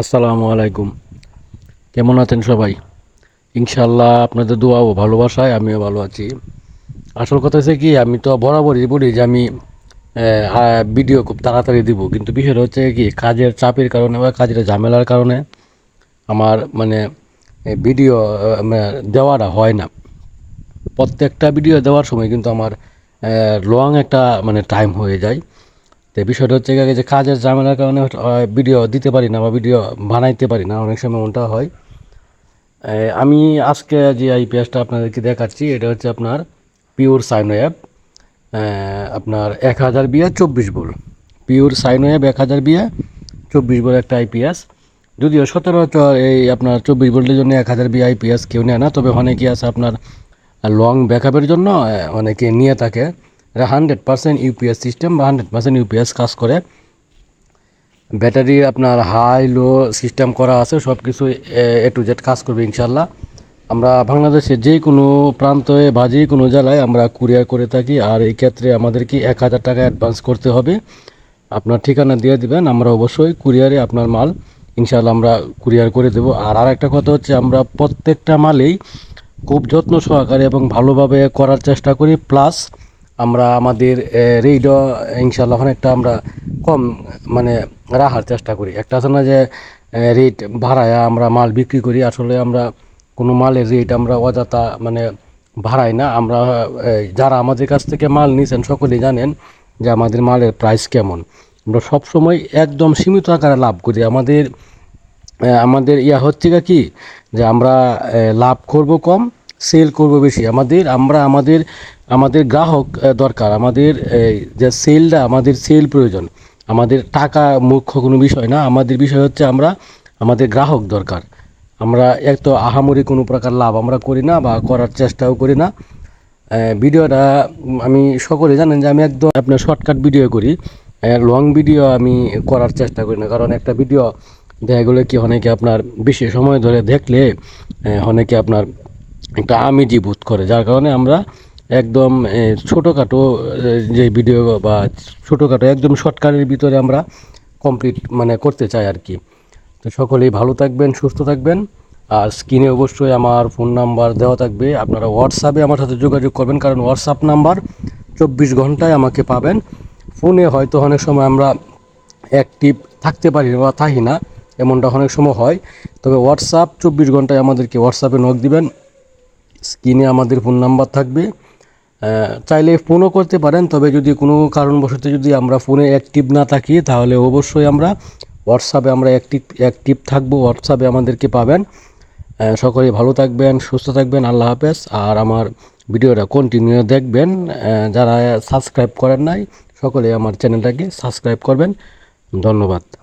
আসসালামু আলাইকুম। কেমন আছেন সবাই? ইনশাল্লাহ আপনাদের দোয়া ও ভালোবাসায় আমিও ভালো আছি। আসল কথা হচ্ছে কি, আমি তো বরাবরই বলি যে আমি ভিডিও খুব তাড়াতাড়ি দিব। কিন্তু বিষয়টা হচ্ছে কি, কাজের চাপের কারণে বা কাজের ঝামেলার কারণে আমার মানে ভিডিও দেওয়াটা হয় না। প্রত্যেকটা ভিডিও দেওয়ার সময় কিন্তু আমার লং একটা মানে টাইম হয়ে যায়। তো বিষয়টা হচ্ছে গিয়ে যে কাজের ঝামেলার কারণে ভিডিও দিতে পারি না বা ভিডিও বানাইতে পারি না, অনেক সময় ওটা হয়। আমি আজকে যে আইপিএসটা আপনাদেরকে দেখাচ্ছি, এটা হচ্ছে আপনার পিওর সাইন অ্যাপ আপনার এক হাজার বিয়ে, চব্বিশ বোল। পিওর সাইন অ্যাপ এক হাজার বিয়ে, চব্বিশ বোল একটা আইপিএস যদিও সচরাচর এই আপনার চব্বিশ ভোল্টের জন্য এক হাজার বি আইপিএস কেউ নেয় না, তবে অনেকে আছে আপনার লং ব্যাকআপের জন্য অনেকে নিয়ে থাকে। এটা হান্ড্রেড পার্সেন্ট ইউপিএস সিস্টেম বা হান্ড্রেড পার্সেন্ট ইউপিএস কাজ করে। ব্যাটারি আপনার হাই লো সিস্টেম করা আছে সব কিছু এ টু জেড কাজ করবে ইনশাল্লাহ আমরা বাংলাদেশের যে কোনো প্রান্তে বা যে কোনো জেলায় আমরা কুরিয়ার করে থাকি, আর এই ক্ষেত্রে আমাদেরকে এক হাজার টাকা অ্যাডভান্স করতে হবে। আপনার ঠিকানা দিয়ে দিবেন, আমরা অবশ্যই কুরিয়ারে আপনার মাল ইনশাল্লাহ আমরা কুরিয়ার করে দেবো। আর আর একটা কথা হচ্ছে, আমরা প্রত্যেকটা মালেই খুব যত্ন সহকারে এবং ভালোভাবে করার চেষ্টা করি। প্লাস আমরা আমাদের রেটও ইনশাল্লাহ অনেকটা আমরা কম মানে রাখার চেষ্টা করি। একটা আছে না যে রেট ভাড়ায় আমরা মাল বিক্রি করি, আসলে আমরা কোনো মালের রেট আমরা অযথা মানে ভাড়াই না। আমরা যারা আমাদের কাছ থেকে মাল নিছেন, সকলেই জানেন যে আমাদের মালের প্রাইস কেমন। আমরা সবসময় একদম সীমিত আকারে লাভ করি। আমাদের আমাদের ইয়া হচ্ছে কি? যে আমরা লাভ করব কম সেল করব বেশি। আমাদের, আমরা আমাদের আমাদের গ্রাহক দরকার। আমাদের যে সেলটা, আমাদের সেল প্রয়োজন। আমাদের টাকা মুখ্য কোনো বিষয় না। আমাদের বিষয় হচ্ছে আমরা, আমাদের গ্রাহক দরকার। আমরা এক তো আহামরি কোনো প্রকার লাভ আমরা করি না বা করার চেষ্টাও করি না। ভিডিওটা আমি সকলে জানেন যে আমি একদম আপনার শর্টকাট ভিডিও করি। লং ভিডিও আমি করার চেষ্টা করি না। কারণ একটা ভিডিও, দেখা গেলো কি, অনেকে আপনার বেশি সময় ধরে দেখলে অনেকে আপনার একটা আমেজি বোধ করে, যার কারণে আমরা একদম ছোটোখাটো যে ভিডিও বা ছোটোখাটো একদম শর্টকাটের ভিতরে আমরা কমপ্লিট মানে করতে চাই আর কি। তো সকলেই ভালো থাকবেন, সুস্থ থাকবেন। আর স্ক্রিনে অবশ্যই আমার ফোন নাম্বার দেওয়া থাকবে। আপনারা হোয়াটসঅ্যাপে আমার সাথে যোগাযোগ করবেন, কারণ হোয়াটসঅ্যাপ নাম্বার চব্বিশ ঘন্টায় আমাকে পাবেন। ফোনে হয়তো অনেক সময় আমরা অ্যাক্টিভ থাকতে পারি বা থাকি না, এমনটা অনেক সময় হয়। তবে হোয়াটসঅ্যাপ চব্বিশ ঘন্টায় আমাদেরকে হোয়াটসঅ্যাপে নক দিবেন। স্ক্রিনে আমাদের ফোন নাম্বার থাকবে। চাইলে ফোনও করতে পারেন তবে যদি কোনো কারণবশত যদি আমরা ফোনে অ্যাক্টিভ না থাকি তাহলে অবশ্যই আমরা হোয়াটসঅ্যাপে আমরা অ্যাক্টিভ অ্যাক্টিভ থাকব হোয়াটসঅ্যাপে আমাদেরকে পাবেন। আহ, সকলেই ভালো থাকবেন সুস্থ থাকবেন আল্লাহ হাফেজ। আর আমার ভিডিওটা কন্টিনিউ দেখবেন। যারা সাবস্ক্রাইব করেন নাই সকলে আমার চ্যানেলটাকে সাবস্ক্রাইব করবেন। ধন্যবাদ।